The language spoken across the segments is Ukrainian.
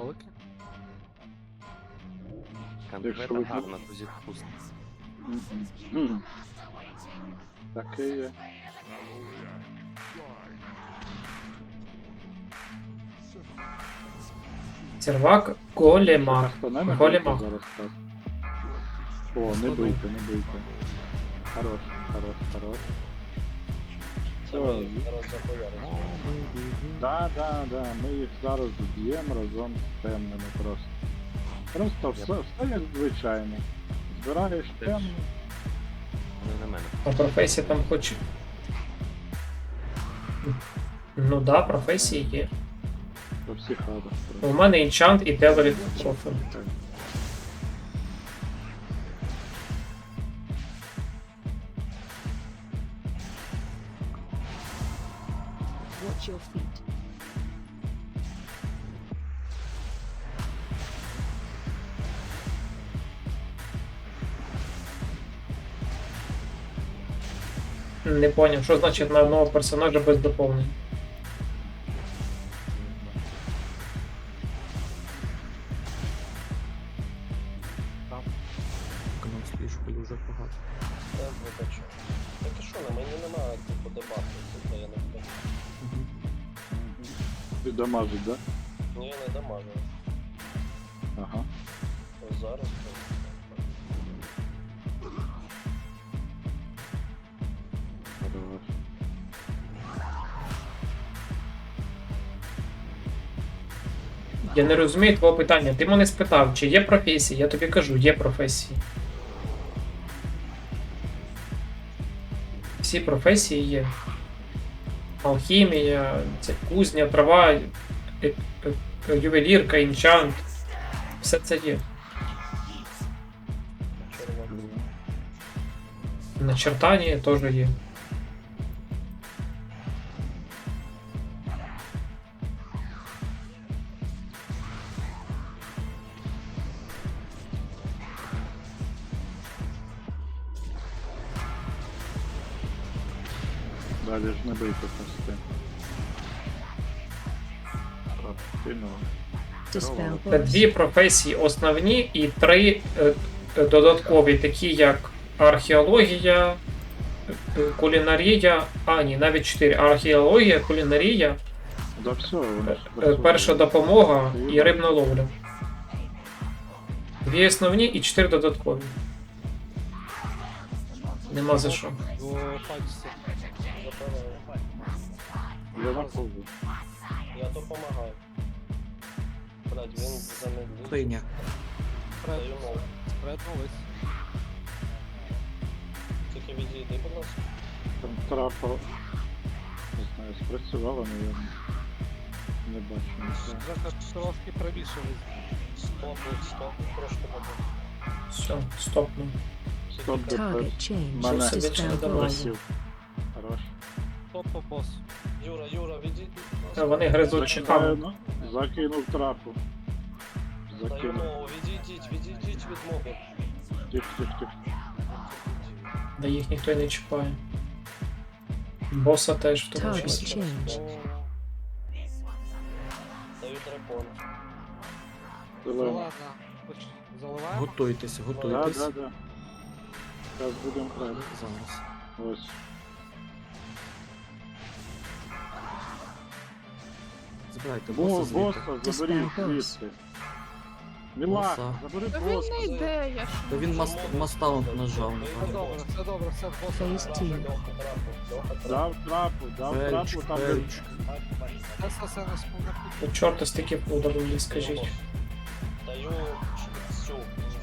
Смаколики? Якщо Конкретно ви- гарно, тузік вкусно. Мгм. Таке є. Сервак голема. Хто не Голема. зараз так. О, не бийте, не бийте. Хорош, хорош, хорош. Все. Да, да, да, ми їх зараз вб'ємо разом з темними просто. Просто все, все як звичайно. Збираєш темну, Не на мене. А професія там хоч. Ну да, професії є. по всіх хатах. У мене інчант і Девеліт профіль. Watch your feet. Не поняв, що значить на одного персонажа без доповнень. Канал слишком дуже багато. Це викачу. Так і що, на мені немає Ти дамажить, да? Ні, не дамажу. Ага. Ось зараз. Хорош. Я не розумію твого питання. Ти мене спитав, чи є професії. Я тобі кажу, є професії. Всі професії є. Алхімія, це кузня, трава, е- е- е- ювелірка, інчант. Все це є. Начертання теж є. Далі ж не бийте boss. дві професії основні і три е, е, додаткові, такі як археологія, е, кулінарія, а ні, навіть чотири. Археологія, кулінарія, Да все, перша допомога і рибна ловля. Дві основні і чотири додаткові. Нема за що. Я на колу. Я допомагаю. Блядь, він замедлив. Диня. Даю ногу. Спреднулись. Тільки відійди, будь ласка. Там трапа. Не знаю, спрацювала, я не бачу нічого. Вже трошки правішались. Стоп, стоп, трошки буде. Все, стопну. Стоп, Target change. Mana- Dispel Mana- boss. просів. Хорош. Топ по босу. Юра, Юра, відійди. Е, Вони гризуть чеками. Закинув, закинув трапу. Закинув. ногу, відійдіть, відійдіть від моби. Тих, тих, тих. Да їх ніхто й не чіпає. Боса теж в тому числі. change. Даю дракон. Ну Зелена. ладно. Хоч Заливаємо? Готуйтесь, Да, готуйтесь. да, да. Зараз будемо грати. Зараз. Ось. Забирайте Бо, боса звідти. боса, заберіть звідси. Мілак, Боса. забери Та він боса. не йде, я ж. Та він маст, мастаунт нажав. Все добре, все добре, все боса. Льоха трапу. Дав трапу, дав Фельч, трапу, там де... фельч. Все, не спомогти. Ну, чорта стільки удалили, скажіть. Даю цю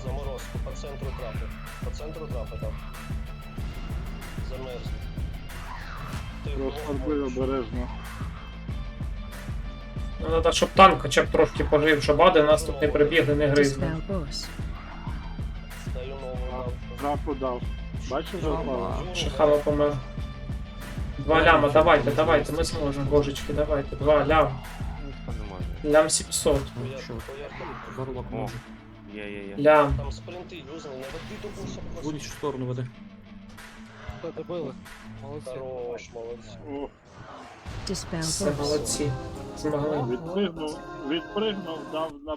заморозку по центру трапи. По центру трапи дав. Замерзли. Ти Розфарбуй обережно. Ну, треба, щоб танк хоча б трошки пожив, щоб ади нас тут не прибігли, не гризли. Нову дав. Бачиш, вже? Шахава помер. Два ляма, давайте, давайте, ми зможемо, божечки, давайте. Два лям. Ніхто не може. Лям 700. Хуяр, що? хуяр. Варлок О. може. Є, є, є. Лям. Там спринти юзані, не води до буса Будуть в сторону. Все, добили. Молодці. Хорош, молодці. Все, молодці. Змогли. Відпригнув, відпригнув, дав на